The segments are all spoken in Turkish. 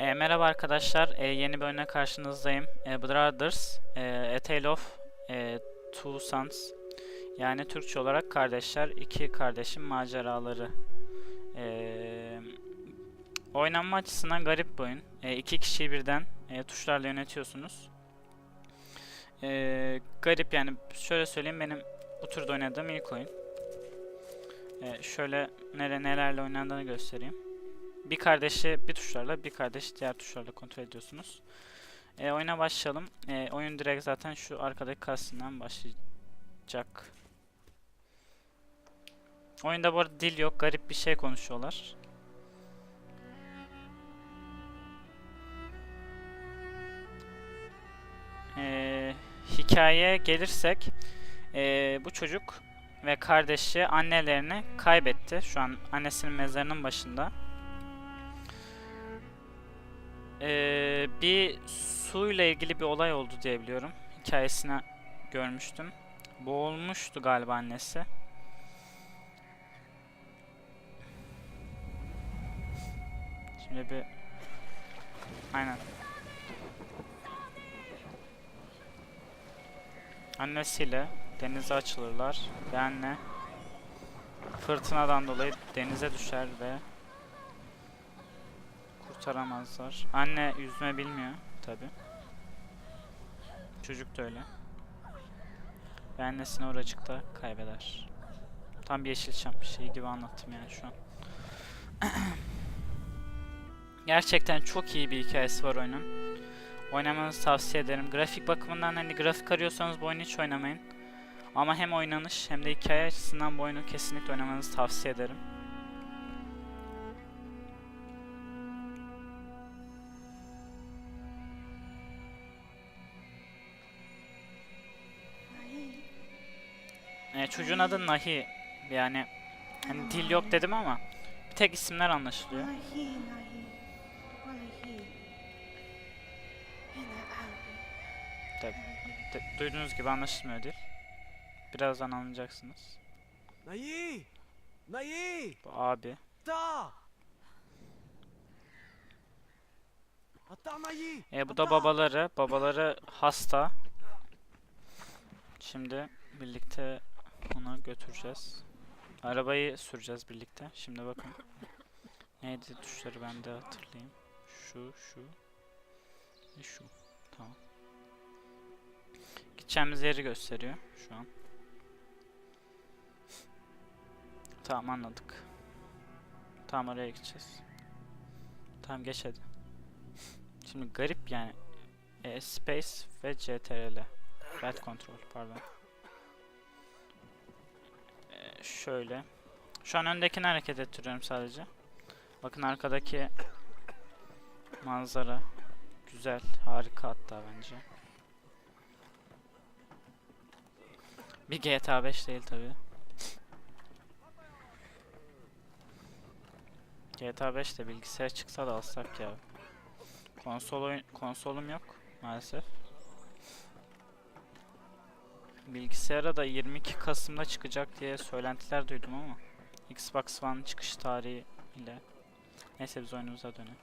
E, merhaba arkadaşlar, E, yeni bir oyuna karşınızdayım. E, Brothers, e, A Tale of e, Two Sons. Yani Türkçe olarak kardeşler, iki kardeşin maceraları. E, oynanma açısından garip bir oyun. E, iki kişiyi birden e, tuşlarla yönetiyorsunuz. E, garip yani, şöyle söyleyeyim benim bu türde oynadığım ilk oyun. E, şöyle nere nelerle oynandığını göstereyim. Bir kardeşi bir tuşlarla, bir kardeş diğer tuşlarla kontrol ediyorsunuz. E, oyuna başlayalım. E, oyun direkt zaten şu arkadaki kasinden başlayacak. Oyunda bu arada dil yok, garip bir şey konuşuyorlar. E, hikayeye gelirsek, e, bu çocuk ve kardeşi annelerini kaybetti. Şu an annesinin mezarının başında. Ee, bir suyla ilgili bir olay oldu diye biliyorum. Hikayesini görmüştüm. Boğulmuştu galiba annesi. Şimdi bir... Aynen. Annesiyle denize açılırlar ve anne fırtınadan dolayı denize düşer ve kurtaramazlar. Anne yüzme bilmiyor tabi. Çocuk da öyle. Ve annesini oracıkta kaybeder. Tam bir Yeşilçam şey gibi anlattım yani şu an. Gerçekten çok iyi bir hikayesi var oyunun. Oynamanızı tavsiye ederim. Grafik bakımından hani grafik arıyorsanız bu oyunu hiç oynamayın. Ama hem oynanış hem de hikaye açısından bu oyunu kesinlikle oynamanızı tavsiye ederim. Çocuğun adı Nahi. Yani hani dil yok dedim ama bir tek isimler anlaşılıyor. Nahi, nahi, wallahi. Hina abi. De- duyduğunuz gibi anlaşılmıyor dil. Birazdan anlayacaksınız. Nayi! Nayi! Bu abi. Nayi! E, bu da babaları. Babaları hasta. Şimdi birlikte onu götüreceğiz. Arabayı süreceğiz birlikte. Şimdi bakın. Neydi tuşları ben de hatırlayayım. Şu, şu. Ve şu. Tamam. Gideceğimiz yeri gösteriyor şu an. Tamam anladık. Tamam oraya gideceğiz. Tamam geç hadi. Şimdi garip yani. E, space ve CTRL. Right control pardon. Şöyle. Şu an öndekini hareket ettiriyorum sadece. Bakın arkadaki manzara güzel, harika hatta bence. Bir GTA 5 değil tabi. GTA 5 de bilgisayar çıksa da alsak ya. Konsol oyun konsolum yok maalesef. Bilgisayara da 22 Kasım'da çıkacak diye söylentiler duydum ama Xbox One çıkış tarihi ile neyse biz oyunumuza dönelim.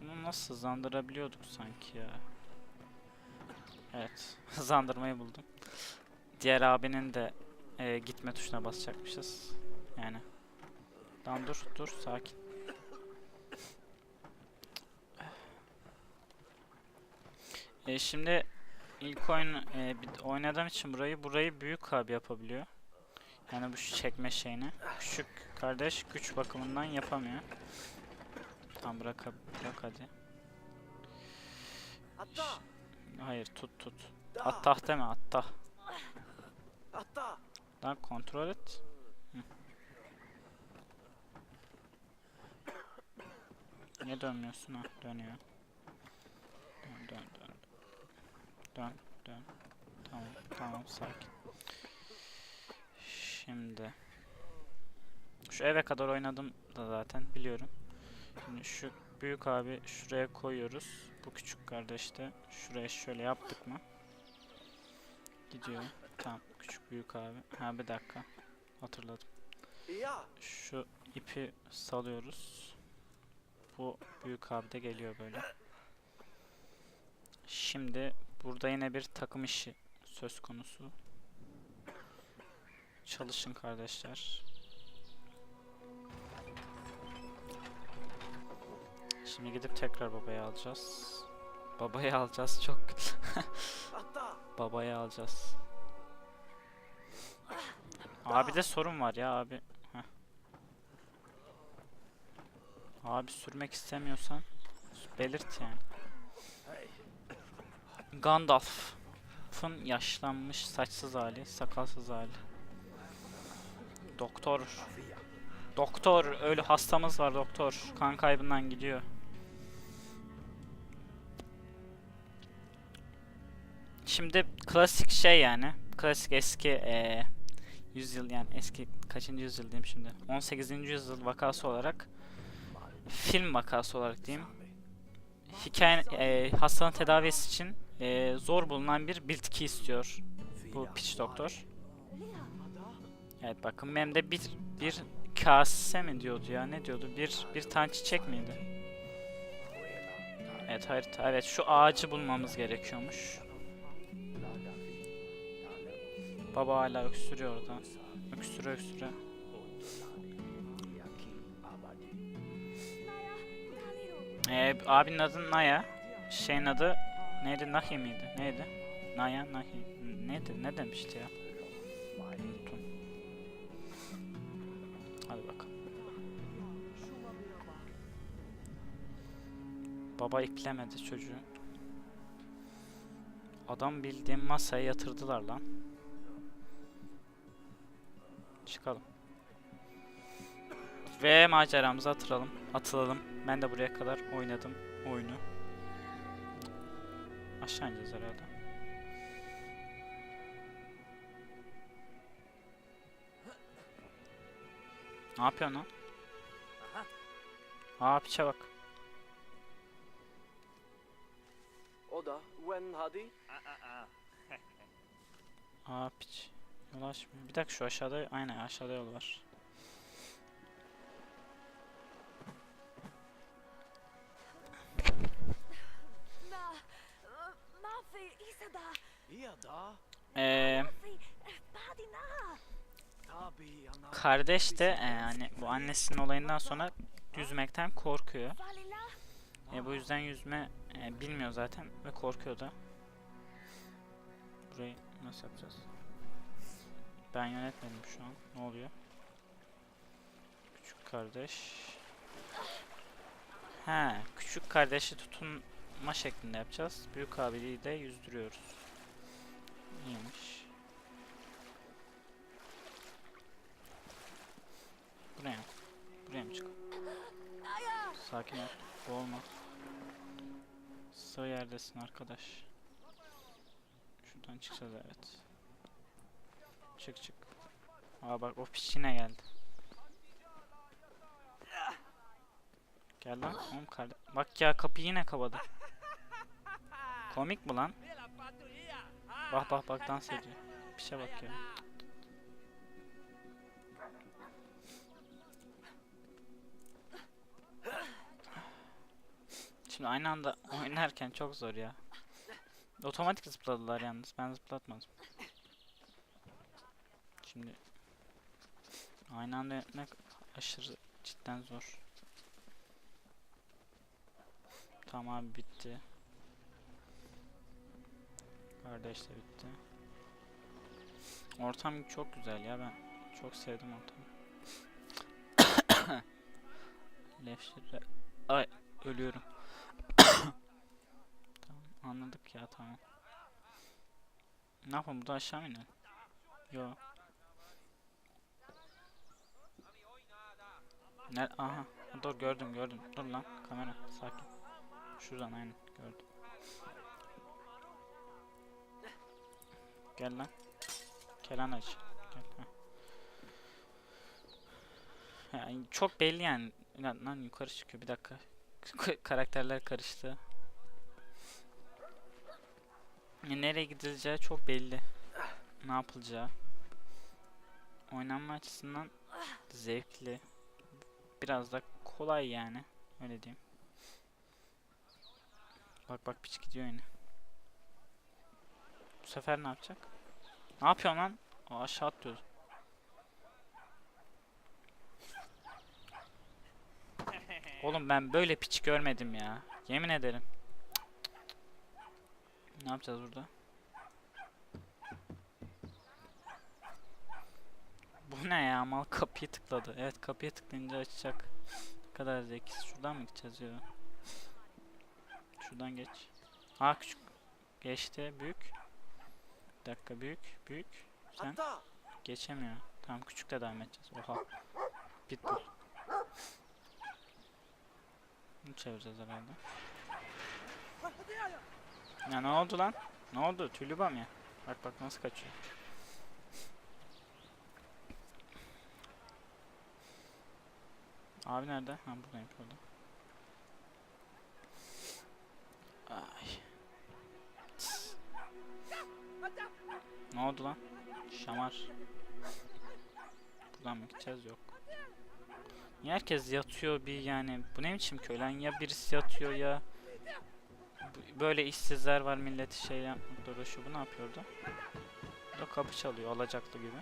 Bunu nasıl hızlandırabiliyorduk sanki ya? Evet, hızlandırmayı buldum. Diğer abinin de e, gitme tuşuna basacakmışız. Yani Tamam dur dur sakin. E, şimdi ilk oyun e, oynadığım için burayı burayı büyük abi yapabiliyor. Yani bu çekme şeyini. Küçük kardeş güç bakımından yapamıyor. Tamam bırak bırak hadi. Hayır tut tut. Attah deme attah. Lan kontrol et. Hı. Niye dönmüyorsun ha? Dönüyor. Dön dön dön. Dön dön. Tamam tamam sakin. Şimdi şu eve kadar oynadım da zaten biliyorum. Şimdi şu büyük abi şuraya koyuyoruz. Bu küçük kardeş de şuraya şöyle yaptık mı? Gidiyor. Tamam küçük büyük abi. Ha bir dakika. Hatırladım. Şu ipi salıyoruz. Bu büyük abi de geliyor böyle. Şimdi burada yine bir takım işi söz konusu. Çalışın kardeşler. Şimdi gidip tekrar babayı alacağız. Babayı alacağız çok. Atta! babayı alacağız. Abi de sorun var ya abi. Heh. Abi sürmek istemiyorsan belirt yani. Gandalf'ın yaşlanmış saçsız hali, sakalsız hali. Doktor. Doktor, öyle hastamız var doktor. Kan kaybından gidiyor. Şimdi klasik şey yani. Klasik eski eee yüzyıl yani eski kaçıncı yüzyıl diyeyim şimdi. 18. yüzyıl vakası olarak film vakası olarak diyeyim. Hikaye eee, hastanın tedavisi için eee, zor bulunan bir bitki istiyor bu piç doktor. Evet bakın benim de bir bir kase mi diyordu ya ne diyordu bir bir tane çiçek miydi? Evet harita evet şu ağacı bulmamız gerekiyormuş. Baba hala öksürüyor orada. Öksüre öksüre. Ee, abinin adı Naya. Şeyin adı neydi? Nahi miydi? Neydi? Naya, Nahi. Neydi? Ne demişti ya? Unuttum. Hadi bakalım. Baba iplemedi çocuğu. Adam bildiğim masaya yatırdılar lan. Çıkalım. Ve maceramıza atılalım. Atılalım. Ben de buraya kadar oynadım oyunu. Aşağı ineceğiz herhalde. Ne yapıyorsun lan? Aa piçe bak. O da when hadi? Aa piç. Yol açmıyor. Bir dakika şu aşağıda aynen aşağıda yol var. Ee, kardeş de e, yani bu annesinin olayından sonra yüzmekten korkuyor. E, bu yüzden yüzme e, bilmiyor zaten ve korkuyor da. Burayı nasıl yapacağız? Ben yönetmedim şu an. Ne oluyor? Küçük kardeş. He, küçük kardeşi tutunma şeklinde yapacağız. Büyük abiyi de yüzdürüyoruz. İyiymiş. Buraya mı? Buraya mı çıkalım? Sakin ol. Boğulma. Sağ yerdesin arkadaş. Şuradan çıkacağız evet. Çık çık. Aa bak o piç yine geldi. Gel lan oğlum kardeş. Bak ya kapıyı yine kapadı. Komik mi lan? Bak bak bak dans ediyor. Piçe bak ya. Şimdi aynı anda oynarken çok zor ya. Otomatik zıpladılar yalnız. Ben zıplatmadım. Şimdi aynı anda yönetmek aşırı cidden zor. Tamam bitti. Kardeş de bitti. Ortam çok güzel ya ben çok sevdim ortamı. Lefşire ay ölüyorum. tamam anladık ya tamam. Ne yapalım burada aşağı mı inelim? Yo. Ne? Aha. Dur gördüm gördüm. Dur lan kamera sakin. Şuradan aynen gördüm. Gel lan. Kenan aç. Gel. Yani çok belli yani. Lan, lan yukarı çıkıyor bir dakika. Karakterler karıştı. Nereye gidileceği çok belli. Ne yapılacağı. Oynanma açısından zevkli. biraz da kolay yani. Öyle diyeyim. Bak bak piç gidiyor yine. Bu sefer ne yapacak? Ne yapıyorsun lan? Aa, aşağı atlıyoruz. Oğlum ben böyle piç görmedim ya. Yemin ederim. Ne yapacağız burada? Bu ne ya? Mal kapıyı tıkladı. Evet kapıyı tıklayınca açacak. Ne kadar zekisin. Şuradan mı gideceğiz ya? Şuradan geç. Ha küçük. Geçti. Büyük. Bir dakika büyük. Büyük. Sen geçemiyor. Tamam küçükle devam edeceğiz. Oha. Pitbull. Bunu çevireceğiz herhalde. Ya ne oldu lan? Ne oldu? Tülüba mı ya? Bak bak nasıl kaçıyor. Abi nerede? Ha buradayım şurada. Ne oldu lan? Şamar. Buradan mı gideceğiz? Yok. Niye herkes yatıyor bir yani? Bu ne biçim köy? Ya birisi yatıyor ya böyle işsizler var milleti şey yapmakla uğraşıyor. Bu ne yapıyordu? Da kapı çalıyor alacaklı gibi.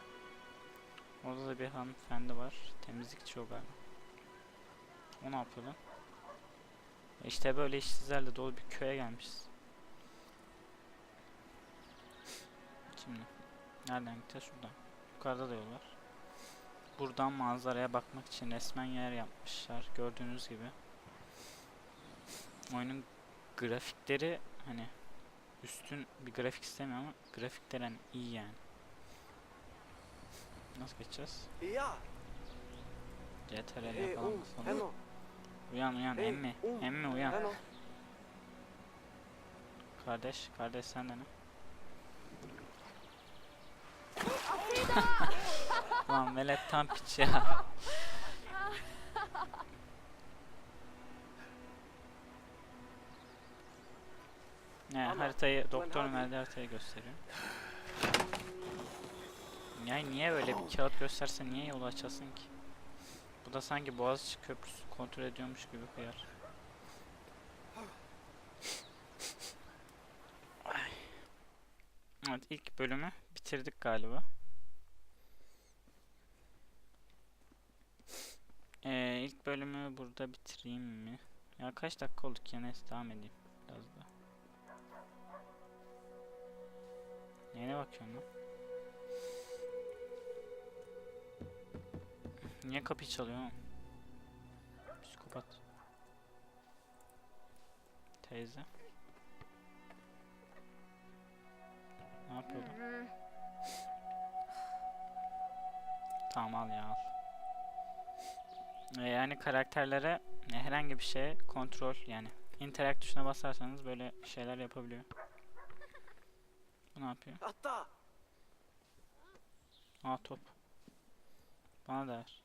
Orada da bir hanımefendi var. Temizlikçi o galiba. O ne yapıyor lan? E İşte böyle işsizlerle dolu bir köye gelmişiz. Şimdi nereden gideceğiz? Şuradan. Yukarıda da yol var. Buradan manzaraya bakmak için resmen yer yapmışlar. Gördüğünüz gibi. Oyunun grafikleri hani üstün bir grafik istemiyorum ama grafikler hani iyi yani. Nasıl geçeceğiz? Ja. CTRL basalım. Henno. Uyan uyan emmi. um. Emmi uyan. Kardeş kardeş sen de ne? Lan velet tam piç ya. Ne Ama haritayı abi- verdiği haritayı gösteriyor. Yani niye böyle bir kağıt gösterse niye yolu açasın ki? Bu da sanki Boğaziçi Köprüsü kontrol ediyormuş gibi hıyar. Ay. Evet ilk bölümü bitirdik galiba. Ee, ilk bölümü burada bitireyim mi? Ya kaç dakika olduk ya neyse devam edeyim biraz da. Neyine bakıyorsun lan? Niye kapıyı çalıyor oğlum? Psikopat. Teyze. Ne yapıyor lan? Tamam al ya al. Ee, yani karakterlere herhangi bir şeye kontrol yani interact tuşuna basarsanız böyle şeyler yapabiliyor. Bu ne yapıyor? Hatta. Aa top. Bana da ver.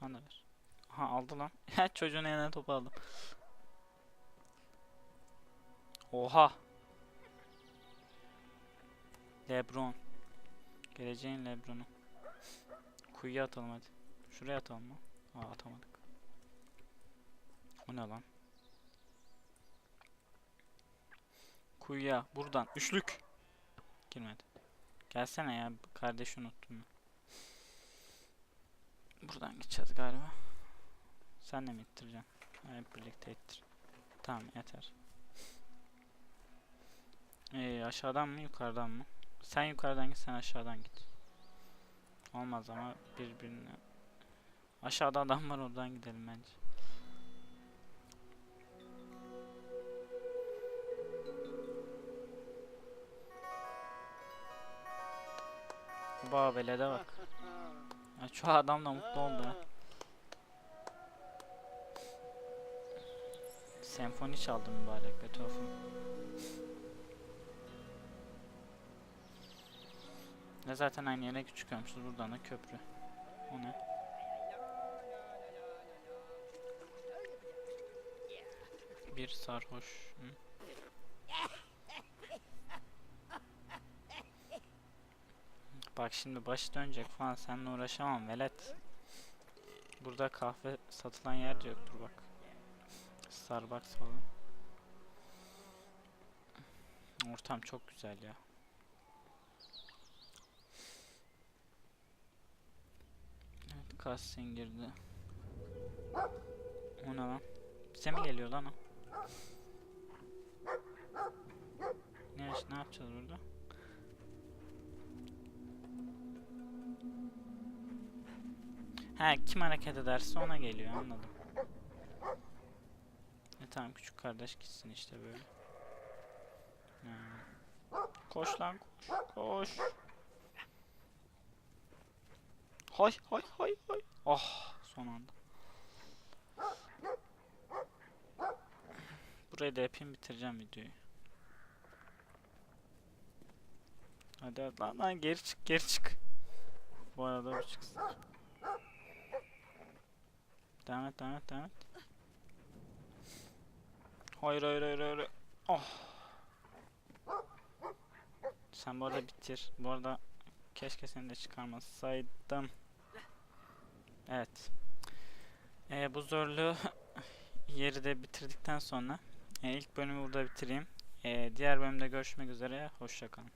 Bana da ver. Aha aldı lan. Çocuğun eline topu aldım. Oha. Lebron. Geleceğin Lebron'u. Kuyuya atalım hadi. Şuraya atalım mı? Aa atamadık. O ne lan? Kuyuya buradan. Üçlük. Girmedi. Gelsene ya kardeşi unuttum. Buradan gideceğiz galiba. Sen de mi ittireceksin? Hep birlikte ittir. Tamam yeter. Ee, aşağıdan mı yukarıdan mı? Sen yukarıdan git sen aşağıdan git. Olmaz ama birbirine. Aşağıda adam var oradan gidelim bence. Baba velede bak. Ya şu adam da mutlu oldu ha. Senfoni çaldım mübarek Beethoven. Ne zaten aynı yere çıkıyormuşuz buradan da köprü. O ne? Bir sarhoş. Hı? Bak şimdi başı dönecek falan seninle uğraşamam velet. Burada kahve satılan yer de yoktur bak. Starbucks falan. Ortam çok güzel ya. Evet, cutscene girdi. O ne lan? Bize mi geliyor lan o? Ne, ne yapacağız burada? Ha kim hareket ederse ona geliyor anladım. E tamam küçük kardeş gitsin işte böyle. Ha. Koş lan koş koş. Hay hay hay hay. Ah son anda. Burayı da yapayım bitireceğim videoyu. Hadi hadi lan, lan geri çık geri çık. Bu arada bu çıksın. Devam et devam et devam et. Hayır hayır hayır hayır. Oh. Sen bu arada bitir. Bu arada keşke seni de çıkarmasaydım. Evet. Ee, bu zorlu yeri de bitirdikten sonra e, ilk bölümü burada bitireyim. Ee, diğer bölümde görüşmek üzere. Hoşçakalın.